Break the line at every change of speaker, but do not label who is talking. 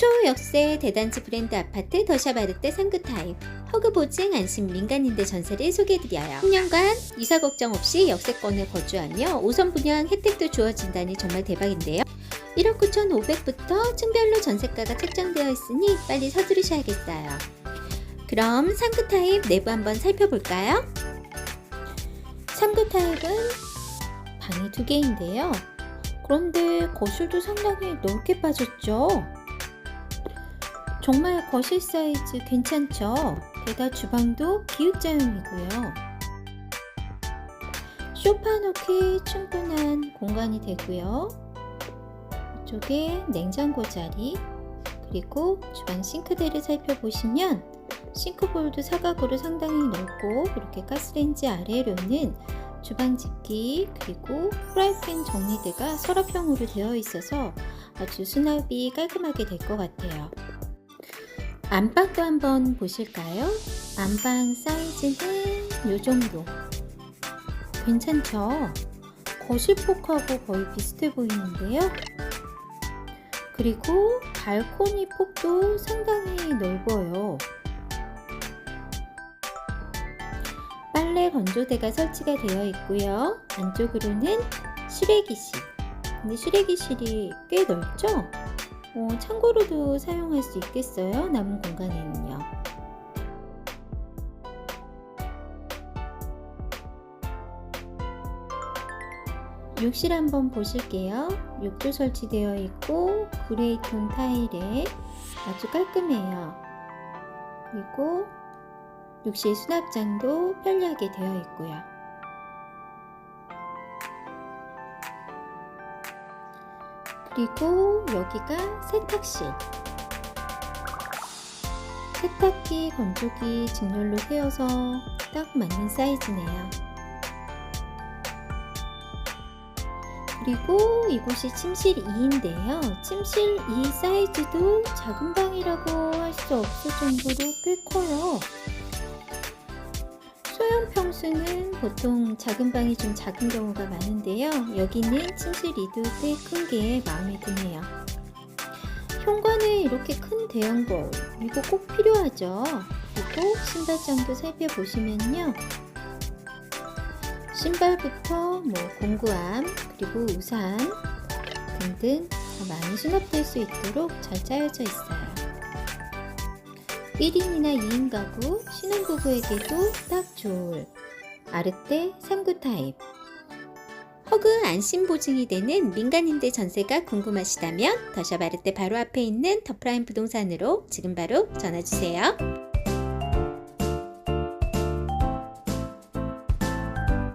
초역세 대단지 브랜드 아파트 더샤바르떼 상급타입 허그 보증 안심 민간임대 전세를 소개해드려요. 10년간 이사 걱정 없이 역세권에 거주하며 5선 분양 혜택도 주어진다니 정말 대박인데요. 1억 9,500부터 층별로 전세가가 책정되어 있으니 빨리 서두르셔야겠어요. 그럼 3급 타입 내부 한번 살펴볼까요? 3급 타입은 방이 두 개인데요. 그런데 거실도 상당히 넓게 빠졌죠? 정말 거실 사이즈 괜찮죠? 게다 주방도 기역자형이고요. 소파 놓기 충분한 공간이 되고요. 이쪽에 냉장고 자리, 그리고 주방 싱크대를 살펴보시면 싱크볼도 사각으로 상당히 넓고 이렇게 가스레인지 아래로는 주방 집기 그리고 프라이팬 정리대가 서랍형으로 되어 있어서 아주 수납이 깔끔하게 될 것 같아요. 안방도 한번 보실까요? 안방 사이즈는 이 정도. 괜찮죠? 거실폭하고 거의 비슷해 보이는데요. 그리고 발코니 폭도 상당히 넓어요. 빨래 건조대가 설치가 되어 있고요. 안쪽으로는 실외기실. 근데 실외기실이 꽤 넓죠? 어, 창고로도 사용할 수 있겠어요. 남은 공간에는요. 욕실 한번 보실게요. 욕조 설치되어 있고 그레이톤 타일에 아주 깔끔해요. 그리고 욕실 수납장도 편리하게 되어 있고요. 그리고 여기가 세탁실. 세탁기, 건조기 직렬로 세워서 딱 맞는 사이즈네요. 그리고 이곳이 침실 2인데요. 침실 2 사이즈도 작은 방이라고 할 수 없을 정도로 꽤 커요. 소형 평수는 보통 작은 방이 좀 작은 경우가 많은데요. 여기는 침실 2도 꽤큰게 마음에 드네요. 현관에 이렇게 큰 대형 거울, 이거 꼭 필요하죠. 그리고 신발장도 살펴보시면요. 신발부터 뭐 공구함 그리고 우산 등등 더 많이 수납될 수 있도록 잘 짜여져 있어요. 1인이나 2인 가구, 신혼부부에게도 딱 좋을 아르떼 3구 타입 허그 안심 보증이 되는 민간임대 전세가 궁금하시다면 더샵 아르떼 바로 앞에 있는 더프라임 부동산으로 지금 바로 전화주세요.